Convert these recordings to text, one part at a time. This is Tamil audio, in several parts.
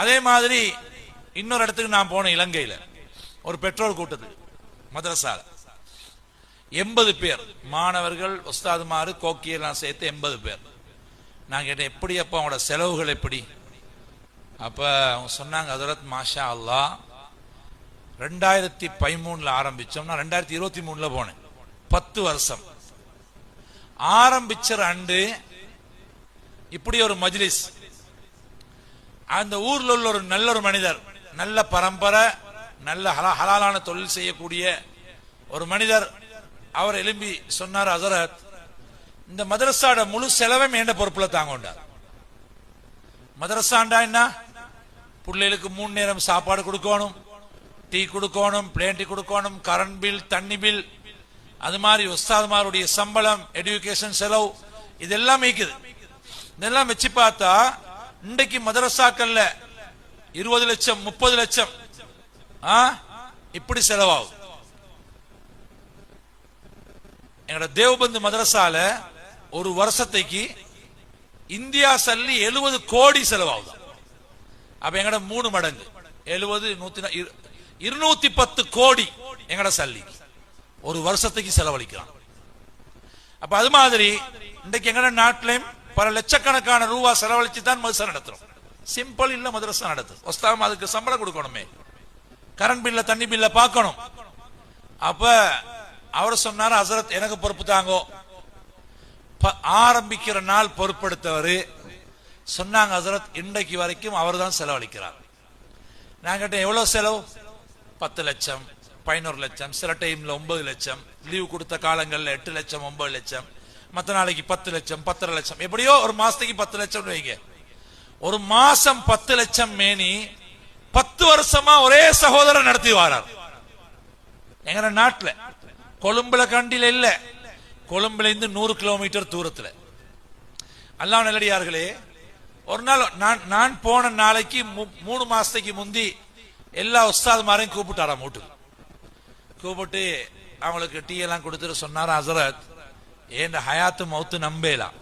அதே மாதிரி இன்னொரு இடத்துக்கு நான் போனேன் இலங்கையில. ஒரு பெட்ரோல் கூட்டத்துக்கு மதரசால எண்பது பேர் மாணவர்கள் ஒஸ்தாதுமாறு கோக்கியெல்லாம் சேர்த்து எண்பது பேர். நான் கேட்டேன் எப்படி அப்போ அவங்களோட செலவுகள் எப்படி? அப்போ அவங்க சொன்னாங்க அதரத் மாஷா அல்லாஹ் ரெண்டாயிரத்தி பதிமூணுல ஆரம்பிச்சோம் நான் ரெண்டாயிரத்தி இருபத்தி மூணுல போனேன். பத்து வருஷம். ஆரம்பிச்ச அண்டு இப்படி ஒரு மஜ்லிஸ் அந்த ஊர்ல உள்ள ஒரு நல்ல ஒரு மனிதர் நல்ல பரம்பரை நல்ல ஹலா- ஹலாலான தொழில் செய்யக்கூடிய ஒரு மனிதர். அவர் எலும்பி சொன்னார் அசரத் இந்த மதரசாட முழு செலவையும் என்ற பொறுப்புல தாங்கொண்டார். மதரசாண்டா என்ன? பிள்ளைகளுக்கு மூணு நேரம் சாப்பாடு கொடுக்கணும் டீ கொடுக்கணும் பிளேன் டீ கொடுக்கணும் கரண்ட் பில் தண்ணி பில் அது மாதிரி உஸ்தாதுமாருடைய சம்பளம் எடுகேஷன் செலவு இதெல்லாம் இருக்குது இதெல்லாம் வச்சு பார்த்தா இன்றைக்கு மதரசாக்கள்ல இருபது லட்சம் முப்பது லட்சம். இப்படி செலவாகும். எங்களோட தேவபந்து மதரசால ஒரு வருஷத்தைக்கு இந்தியா சல்லி எழுபது கோடி செலவாகுது. அப்ப எங்கட மூணு மடங்கு. எழுபது நூத்தி இரு- இருநூத்தி பத்து கோடி எங்கட சல்லி ஒரு வருஷத்துக்கு செலவழிக்கிறான் அப்ப அது மாதிரி இன்றைக்கு எங்கட நாட்டிலையும் பல லட்சக்கணக்கான ரூபா செலவழிச்சு தான் மதுசா நடத்துறோம். சிம்பிள் இல்ல மதரசா நடத்தும் ஒஸ்தாம் அதுக்கு சம்பளம் கொடுக்கணுமே. கரண்ட் பில்ல தண்ணி பில்ல பார்க்கணும். அப்ப அவர் சொன்னார் ஹசரத் எனக்கு பொறுப்பு தாங்கோ. ப- ஆரம்பிக்கிற நாள் பொறுப்படுத்தவர். சொன்னாங்க ஹசரத் இன்றைக்கு வரைக்கும் அவர் தான் செலவழிக்கிறார். நான் கேட்டேன் எவ்வளவு செலவு? பத்து லட்சம் பதினோரு லட்சம் சில டைம்ல ஒன்பது லட்சம் லீவ் கொடுத்த காலங்கள்ல எட்டு லட்சம் ஒன்பது லட்சம். மத்த நாளைக்கு பத்து லட்சம் பத்தரை லட்சம். எப்படியோ ஒரு மாசத்துக்கு பத்து லட்சம் வைங்க. ஒரு மாசம் பத்து லட்சம் மேனி பத்து வருஷமா ஒரே சகோதரர் நடத்தி வாரார் எங்க நாட்டுல. கொழும்புல கண்டில இல்ல. கொழும்புல இருந்து நூறு கிலோமீட்டர் தூரத்துல. அல்லாஹ் நல்லடியார்களே ஒரு நாள் நான் நான் போன நாளைக்கு மு- மூணு மாசத்துக்கு முந்தி எல்லா உஸ்தாதுமாரையும் கூப்பிட்டாராம் வீட்டுக்கு. கூப்பிட்டு அவங்களுக்கு டீ எல்லாம் கொடுத்துட்டு சொன்னார் ஹசரத். ஏண்ட ஹயாத்து மௌத்து நம்பேலாம்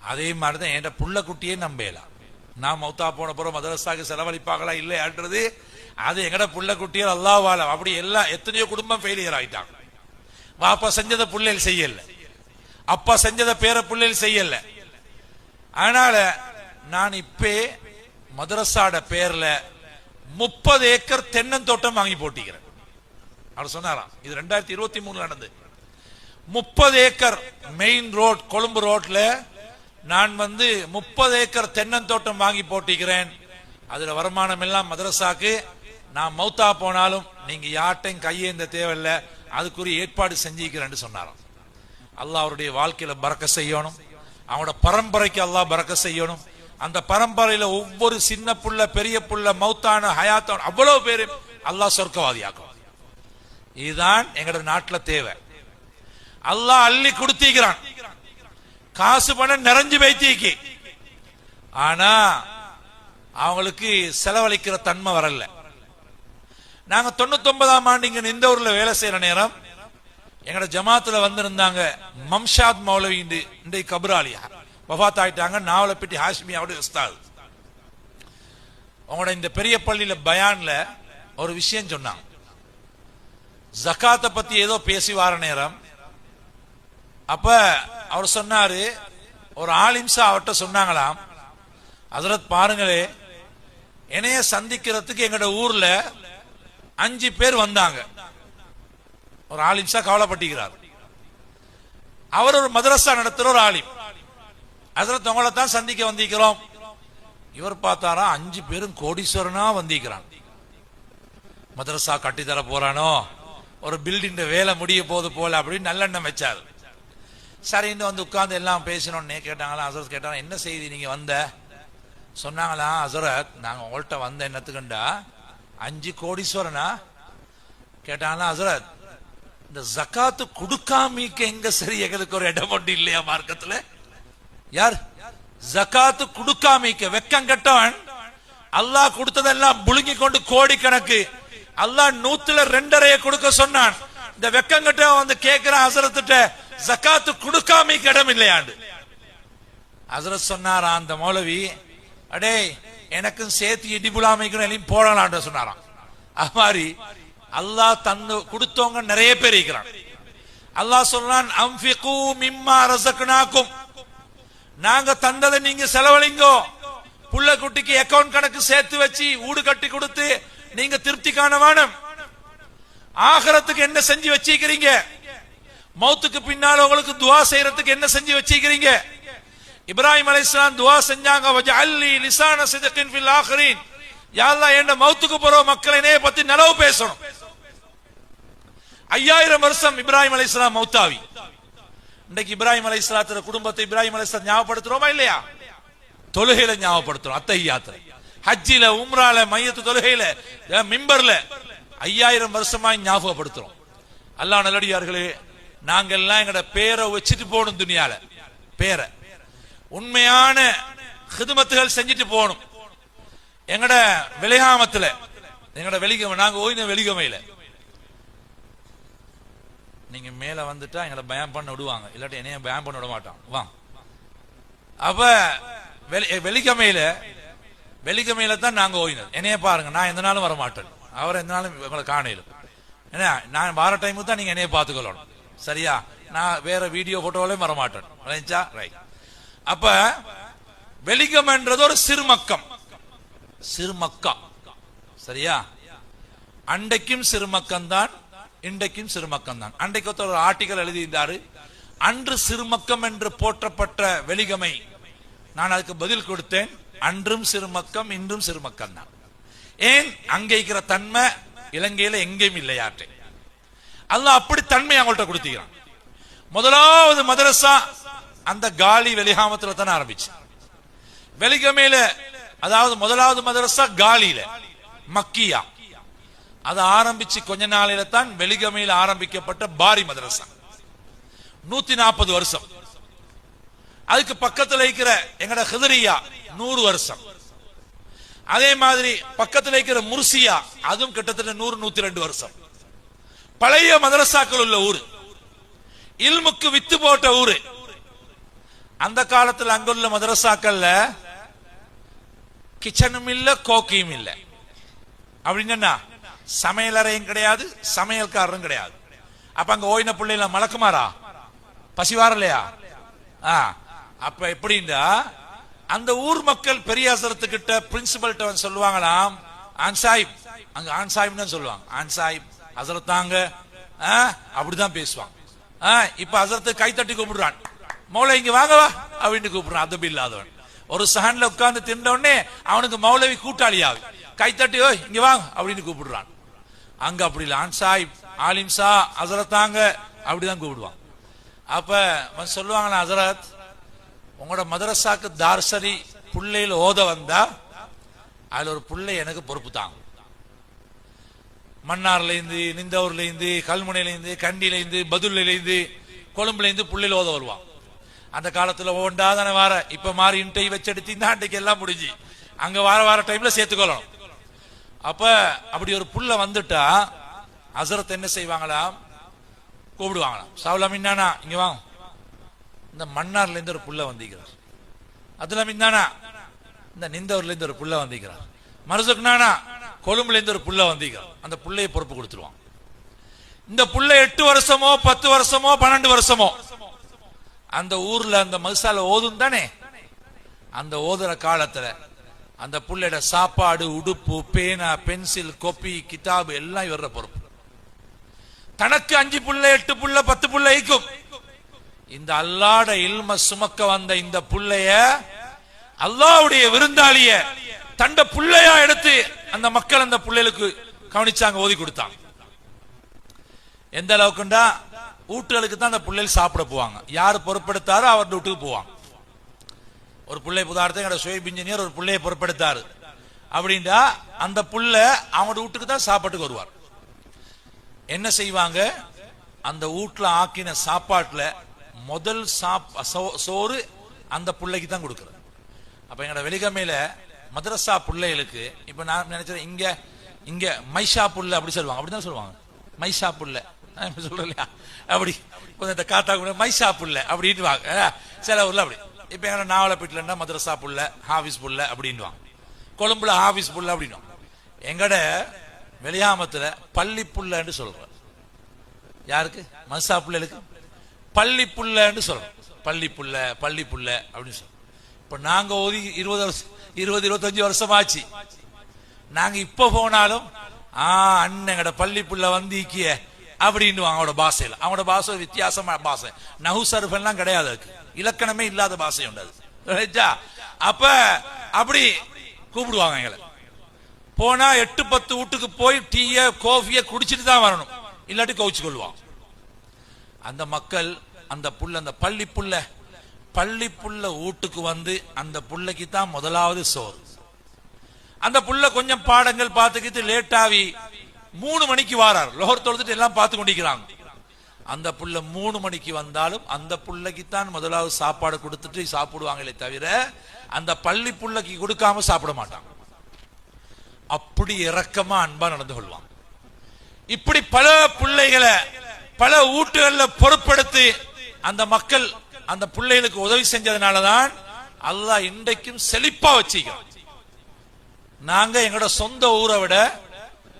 அதே மாதிரிதான் என் புள்ள குட்டியே நம்பேலாம் நான் மௌத்தா போன பிறகு மதரசாக்கு செலவழிப்பாங்களா இல்லையான்றது அது எங்கட புள்ள குட்டியர் அல்லாவாலம் அப்படி எல்லாம் எத்தனையோ குடும்பம் ஃபெயிலியர் ஆயிட்டாங்க. வாப்பா செஞ்சதை புள்ளையில் செய்யல. அப்பா செஞ்சதை பேர புள்ளையில் செய்யல. அதனால நான் இப்பே மதரசாட பேர்ல முப்பது ஏக்கர் தென்னந்தோட்டம் வாங்கி போட்டிக்கிறேன். அவர் சொன்னாராம் இது ரெண்டாயிரத்தி இருபத்தி மூணுல நடந்தது. முப்பது ஏக்கர் மெயின் ரோட் கொழும்பு ரோட்ல நான் வந்து முப்பது ஏக்கர் தென்னந்தோட்டம் வாங்கி போட்டிக்கிறேன் அதுல வருமானம் எல்லாம் மதரசாக்கு நான் மௌத்தா போனாலும் நீங்க யார்ட்டையும் கையேந்த தேவையில்லை. அதுக்குரிய ஏற்பாடு செஞ்சுக்கிறேன்னு சொன்னாராம். அல்லாஹ் அவருடைய வாழ்க்கையில பறக்க செய்யணும். அவனோட பரம்பரைக்கு அல்லாஹ் பறக்க செய்யணும். அந்த பரம்பரையில ஒவ்வொரு சின்ன புள்ள பெரிய புள்ள மௌத்தான ஹயாத்தான அவ்வளவு பேரும் அல்லாஹ் சொர்க்கவாதியாக்கும். இதுதான் எங்களோட நாட்டில் தேவை. அல்லாஹ் அள்ளி கொடுத்திருக்கிறான் காசு பணம் நிறைஞ்சு வைத்தீக்கி ஆனா அவங்களுக்கு செலவழிக்கிற தன்மை வரல. நாங்க தொண்ணூத்தி ஒன்பதாம் ஆண்டு இங்க இந்த ஊர்ல வேலை செய்யற நேரம் எங்கட ஜமாத்துல வந்திருந்தாங்க மம்ஷாத் மௌலவி இன்று- இன்றைக்கு கபராலியா. வஃபாத் ஆயிட்டாங்க நாவலப்பட்டி ஹாஷ்மியாவோட உஸ்தாது. உங்களோட இந்த பெரிய பள்ளியில பயான்ல ஒரு விஷயம் சொன்னாங்க ஜகாத்தை பத்தி ஏதோ பேசி வார நேரம் அப்ப அவர் சொன்னாரு ஒரு ஆலிம்சா அவர்கிட்ட சொன்னாங்களாம். அதரத் பாருங்களே என்னைய சந்திக்கிறதுக்கு எங்கட ஊர்ல அஞ்சு பேர் வந்தாங்க. ஒரு ஆலிம்சா கவலைப்பட்டிருக்கிறார். அவர் ஒரு மதரசா நடத்துற ஒரு ஆலிம் அதரத் உங்களை தான் சந்திக்க வந்திருக்கிறோம். இவர் பார்த்தாரா அஞ்சு பேரும் கோடீஸ்வரனா வந்திருக்கிறான். மதரசா கட்டித்தர போறானோ? ஒரு பில்டிங் வேலை முடிய போது போல அப்படின்னு நல்லெண்ணம் வச்சாரு. சரின்னு வந்து உட்கார்ந்து எல்லாம் பேசணும்னு கேட்டாங்களா அசரத் கேட்டாங்க என்ன செய்தி நீங்க வந்த? சொன்னாங்களா அசரத் நாங்க உங்கள்கிட்ட வந்த என்னத்துக்குண்டா அஞ்சு கோடீஸ்வரனா? கேட்டாங்களா அசரத் இந்த ஜக்காத்து கொடுக்காமிக்க எங்க சரி? எங்களுக்கு ஒரு இடம் ஒன்று இல்லையா மார்க்கத்துல? யார்? ஜக்காத்து கொடுக்காமிக்க வெக்கம் கட்டவன். அல்லாஹ் கொடுத்ததெல்லாம் புழுங்கி கொண்டு கோடி கணக்கு அல்லாஹ் நூத்துல ரெண்டரைய கொடுக்க சொன்னான். இந்த வெக்கம் கெட்டவன் வந்து கேட்கிறான் அசரத்துட்ட ஜக்காத்து கொடுக்காம இடம் இல்லையாண்டு. ஹசரத் சொன்னாரா அந்த மௌலவி அடே எனக்கும் சேர்த்து இடிபுலாமைக்கும் எல்லாம் போடலாம்னு சொன்னாராம். அது மாதிரி அல்லாஹ் தந்து கொடுத்தவங்க நிறைய பேர் இருக்கிறான். அல்லாஹ் சொல்றான் அம்ஃபிகு மிம்மா ரசக்னாக்கும் நாங்க தந்ததை நீங்க செலவழிங்கோ. புள்ள குட்டிக்கு அக்கவுண்ட் கணக்கு சேர்த்து வச்சு ஊடு கட்டி கொடுத்து நீங்க திருப்தி காண வேணும். ஆகரத்துக்கு என்ன செஞ்சு வச்சிருக்கிறீங்க? மௌத்துக்கு பின்னால உங்களுக்கு துவா செய்யறதுக்கு என்ன செஞ்சு வச்சிருக்கிறீங்க? இப்ராஹிம் அலைஹிஸ்ஸலாம் துவா செஞ்சாங்க. வஜஅல்லி லிசான சிதக்கின் ஃபில் ஆഖിരീன் யா அல்லாஹ் என்ன மௌத்துக்கு போற மக்களினே பத்தி நலவு பேசணும்? ஐயாயிரம் வருஷம் இப்ராஹிம் அலைஹிஸ்ஸலாம் மௌத்தாவி. இன்னைக்கு இப்ராஹிம் அலைஹிஸ்ஸலாத்துல குடும்பத்தை இப்ராஹிம் அலைஹிஸ்ஸலாம் ஞாபகப்படுத்துறோமா இல்லையா? தொழுகையில ஞாபகப்படுத்துறோம் அத்தஹியாத்துல ஹஜ்ஜில உம்ரால மையத்து தொழுகையில மிம்பர்ல ஐயாயிரம் வருஷமா ஞாபகப்படுத்துறோம். அல்லாஹ் நல்லடியார்களே நாங்கெல்லாம் எங்கட பேரை வச்சுட்டு போகணும் துணியால பேரை. உண்மையான ஹிதுமத்துகள் செஞ்சுட்டு போகணும். எங்கட வெளிகாமத்துல எங்கட வெளிகமை நாங்க ஓய்ந்த வெளிகமையில. நீங்க மேல வந்துட்டா எங்களை பயம் பண்ண விடுவாங்க. இல்லாட்டி என்னைய பயம் பண்ண விட மாட்டான். வா. அப்ப வெளி- வெளிக்கமையில தான் நாங்க ஓய்னது என்னைய பாருங்க நான் எந்த நாளும் வர மாட்டேன் அவர் எந்த நாளும் உங்களை காணையிலும் ஏன்னா நான் வார டைமுக்கு தான் நீங்க என்னைய பார்த்துக்கொள்ளணும். சரியா? நான் வேற வீடியோ போட்டோவிலையும் வர மாட்டேன் விளைஞ்சா ரைட் அப்ப வெள்ளிக்கிழமைன்றது ஒரு சிறுமக்கம். சிறுமக்கா. சரியா? அண்டைக்கும் சிறுமக்கம் தான் இன்றைக்கும் சிறுமக்கம் தான் அன்றைக்கு ஒரு ஆர்டிகல் எழுதியிருந்தாரு. அன்று சிறுமக்கம் என்று போற்றப்பட்ட வெளிகமை நான் அதுக்கு பதில் கொடுத்தேன். அன்றும் சிறுமக்கம் இன்றும் சிறுமக்கம் தான் ஏன்? அங்கே இருக்கிற தன்மை இலங்கையில எங்கேயும் இல்லையாட்டேன் அல்லாஹ் அப்படி தன்மை அவங்கள்ட்ட கொடுத்துக்கிறான். முதலாவது மதரசா அந்த காலி வெளிகாமத்துல தானே ஆரம்பிச்சு. வெளிகமையில அதாவது முதலாவது மதரசா காலியில மக்கியா. அதை ஆரம்பிச்சு கொஞ்ச நாளையில தான் வெளிகமையில் ஆரம்பிக்கப்பட்ட பாரி மதரசா நூத்தி நாற்பது வருஷம். அதுக்கு பக்கத்துல இருக்கிற எங்கட ஹிதரியா நூறு வருஷம். அதே மாதிரி பக்கத்துல இருக்கிற முர்சியா அதுவும் கிட்டத்தட்ட நூறு நூத்தி ரெண்டு வருஷம். பழைய மதரசாக்கள் உள்ள ஊர். இல்முக்கு வித்து போட்ட ஊரு. அந்த காலத்துல அங்குள்ள மதரசாக்கள்ல கிச்சனும் இல்ல கோக்கியும் இல்ல. அப்படின்னு என்ன சமையலறையும் கிடையாது சமையல்காரரும் கிடையாது. அப்ப அங்க ஓய்ன பிள்ளைல மலக்குமாரா? பசிவார இல்லையா? அப்ப எப்படின்னா அந்த ஊர் மக்கள் பெரியாசரத்துக்கிட்ட பிரின்சிபல்கிட்ட சொல்லுவாங்களாம் ஆன் சாஹிப். அங்க ஆன் சாஹிப்னு தான் சொல்லுவாங்க. ஆன் சாஹிப். அசரத்தாங்க ஆ, அப்படிதான் பேசுவான் ஆ, இப்ப அசரத்து கை தட்டி கூப்பிடுறான். மௌளை இங்க வாங்கவா அப்படின்னு கூப்பிடுறான். அதபி இல்லாதவன். ஒரு சஹன்ல உட்கார்ந்து தின்ன உடனே அவனுக்கு மௌலவி கூட்டாளி ஆகுது. கை தட்டி ஓய் இங்க வாங்க அப்படின்னு கூப்பிடுறான். அங்க அப்படி இல்ல. ஆன் சாஹிப் ஆலிம் சா அசரத்தாங்க அப்படிதான் கூப்பிடுவான் அப்ப சொல்லுவாங்க அசரத் உங்களோட மதரசாக்கு தார்சரி பிள்ளையில் ஓத வந்தா அதுல ஒரு பிள்ளை எனக்கு பொறுப்பு தாங்க மன்னார்லேருந்து நிந்தவர்லேருந்து கல்முனையிலேருந்து கண்டிலேருந்து கல்முனையில கொழும்புலேருந்து கண்டியில ஓத வருவான். அந்த காலத்தில் ஓண்டாதானே வார இப்போ மாறி இன்டை வச்செடுத்து இந்த ஆண்டைக்கு எல்லாம் முடிஞ்சு. அங்கே வார வார டைமில் சேர்த்துக்கொள்ளணும். அப்போ அப்படி ஒரு புள்ள வந்துட்டா அசரத் என்ன செய்வாங்களாம் கூப்பிடுவாங்களாம். சாவலாம் இன்னானா இங்கே வாங்க. இந்த மன்னார்லேருந்து ஒரு புள்ள வந்திருக்கிறார். அதுல மின்னானா? இந்த நிந்தவர்லேருந்து ஒரு புள்ள வந்திருக்கிறார். மருசுக்குனானா கொழும்புலேருந்து ஒரு புள்ள வந்தீங்க அந்த புள்ளைய பொறுப்பு கொடுத்துருவான். இந்த புள்ள எட்டு வருஷமோ பத்து வருஷமோ பன்னெண்டு வருஷமோ அந்த ஊர்ல அந்த மதுசால ஓதும் தானே? அந்த ஓதுற காலத்துல அந்த புள்ளையோட சாப்பாடு உடுப்பு பேனா பென்சில் கொப்பி கிதாபு எல்லாம் இவர பொறுப்பு. தனக்கு அஞ்சு புள்ள எட்டு புள்ள பத்து புள்ள ஈக்கும் இந்த அல்லாட இல்ம சுமக்க வந்த இந்த புள்ளைய அல்லாவுடைய விருந்தாளிய தண்ட புள்ளையா எடுத்து அந்த மக்கள் அந்த புள்ளைகளுக்கு கவனிச்சாங்க ஓதி கொடுத்தாங்க. எந்த அளவுக்குண்டா? வீட்டுகளுக்கு தான் அந்த பிள்ளைகள் சாப்பிட போவாங்க. யார் பொறுப்பெடுத்தாரோ அவருடைய வீட்டுக்கு போவாங்க. ஒரு பிள்ளை உதாரணத்தை என்னோட சுயப் இன்ஜினியர் ஒரு பிள்ளையை பொறுப்பெடுத்தாரு அப்படின்டா அந்த புள்ள அவனோட வீட்டுக்கு தான் சாப்பாட்டுக்கு வருவார். என்ன செய்வாங்க? அந்த வீட்டுல ஆக்கின சாப்பாட்டுல முதல் சாப் சோ- சோறு அந்த பிள்ளைக்கு தான் கொடுக்குறது. அப்ப எங்களோட வெளிகமையில மதரசா பிள்ளைகளுக்கு இப்ப நான் நினைச்சேன் இங்க இங்க மைஷா புல்ல அப்படி சொல்லுவாங்க. அப்படிதான் சொல்லுவாங்க. மைஷா புல்ல நான் இல்லையா அப்படி. கொஞ்சம் இந்த காத்தா கூட மைஷா புல்ல அப்படின்ட்டு வாங்க சில ஊர்ல அப்படி. இப்ப எங்க நாவலப்பீட்டுல மதரசா புல்ல ஹாஃபிஸ் புல்ல அப்படின்வாங்க கொழும்புல ஆபீஸ் புள்ள அப்படின்வாங்க எங்கட வெளியாமத்துல பள்ளி புள்ளன்னு சொல்கிறோம் யாருக்கு? மசா பிள்ளைகளுக்கு? பள்ளி புள்ளன்னு சொல்றோம் பள்ளி புள்ள பள்ளி புள்ள அப்படின்னு சொல்றோம் இப்ப நாங்க ஓதி இருபது வருஷம் இருபது இருபத்தஞ்சு வருஷம் ஆச்சு நாங்க இப்ப போனாலும் ஆ அண்ணங்கட பள்ளி புள்ள வந்திக்கிய அப்படின்னு அவனோட பாஷையில. அவங்களோட பாஷை வித்தியாசமான பாஷை. நகுசருஃபெல்லாம் கிடையாது அதுக்கு. இலக்கணமே இல்லாத பாஷை உண்டு அது. அப்ப அப்படி கூப்பிடுவாங்க எங்களை. போனா எட்டு பத்து வீட்டுக்கு போய் டீய கோஃபிய குடிச்சிட்டு தான் வரணும். இல்லாட்டி கவுச்சு கொள்வான் அந்த மக்கள் அந்த புள்ள அந்த பள்ளி புள்ள பள்ளி புள்ள வீட்டுக்கு வந்து அந்த புள்ளைக்கு தான் முதலாவது சோறு. அந்த புள்ள கொஞ்சம் பாடங்கள் பார்த்துக்கிட்டு லேட் ஆகி மூணு மணிக்கு வாரார். லோகர் தொழுதுட்டு எல்லாம் பார்த்து கொண்டிருக்கிறாங்க. அந்த புள்ள மூணு மணிக்கு வந்தாலும் அந்த புள்ளைக்கு தான் முதலாவது சாப்பாடு கொடுத்துட்டு சாப்பிடுவாங்களே தவிர அந்த பள்ளி புள்ளைக்கு கொடுக்காம சாப்பிட மாட்டாங்க அப்படி இறக்கமா அன்பா நடந்து கொள்வான். இப்படி பல பிள்ளைகளை பல வீட்டுகள்ல பொறுப்படுத்தி அந்த மக்கள் அந்த பிள்ளைகளுக்கு உதவி செஞ்சதுனாலதான் அல்லாஹ் இன்றைக்கும் செழிப்பா வச்சுக்கிறோம் நாங்க எங்களோட சொந்த ஊரை விட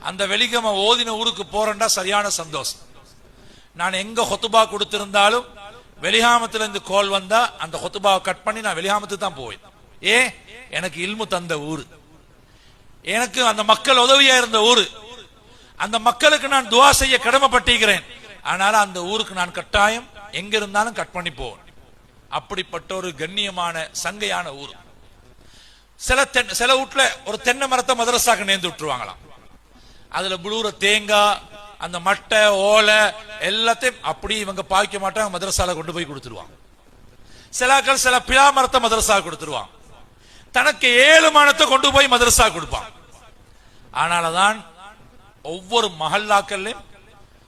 அந்த வெலிகம ஓதின ஊருக்கு போறேன்டா சரியான சந்தோஷம். நான் எங்க ஹொத்துபா கொடுத்திருந்தாலும் வெளிகாமத்துல இருந்து கோல் வந்தா அந்த ஹொத்துபாவை கட் பண்ணி நான் வெளிகாமத்துக்கு தான் போவேன். ஏ எனக்கு இல்மு தந்த ஊரு. எனக்கு அந்த மக்கள் உதவியா இருந்த ஊரு. அந்த மக்களுக்கு நான் துவா செய்ய கடமைப்பட்டிருக்கிறேன். ஆனால அந்த ஊருக்கு நான் கட்டாயம் எங்க இருந்தாலும் கட் பண்ணி போவேன். அப்படிப்பட்ட ஒரு கண்ணியமான சங்கையான ஊர். சில தென் சில வீட்டுல ஒரு தென்னை மரத்தை மதரசாக்கு நேர்ந்து விட்டுருவாங்களாம். அதுல புளூர தேங்காய் அந்த மட்டை ஓலை எல்லாத்தையும் அப்படி இவங்க பாய்க்க மாட்டாங்க மதரசால கொண்டு போய் கொடுத்துருவாங்க. சிலாக்கள் சில பிலா மரத்தை மதரசா கொடுத்துருவான் தனக்கு ஏழு மரத்தை கொண்டு போய் மதரசா கொடுப்பான் ஆனாலதான் ஒவ்வொரு மஹல்லாக்கள்லயும்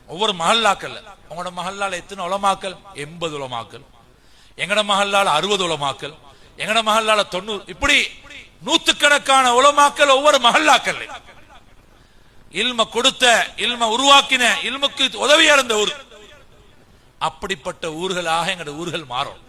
ஒவ்வொரு மஹல்லாக்கல்ல உங்களோட மஹல்லால எத்தனை உலமாக்கல்? எண்பது உலமாக்கல். எங்கட மஹல்லால அறுபது உலமாக்கல் எங்கட மஹல்லால தொண்ணூறு இப்படி நூத்துக்கணக்கான உலமாக்கல் ஒவ்வொரு மஹல்லாக்கல் இல்ம கொடுத்த இல்ம உருவாக்கின இல்முக்கு உதவியா இருந்த ஊர். அப்படிப்பட்ட ஊர்களாக எங்கட ஊர்கள் மாறும்.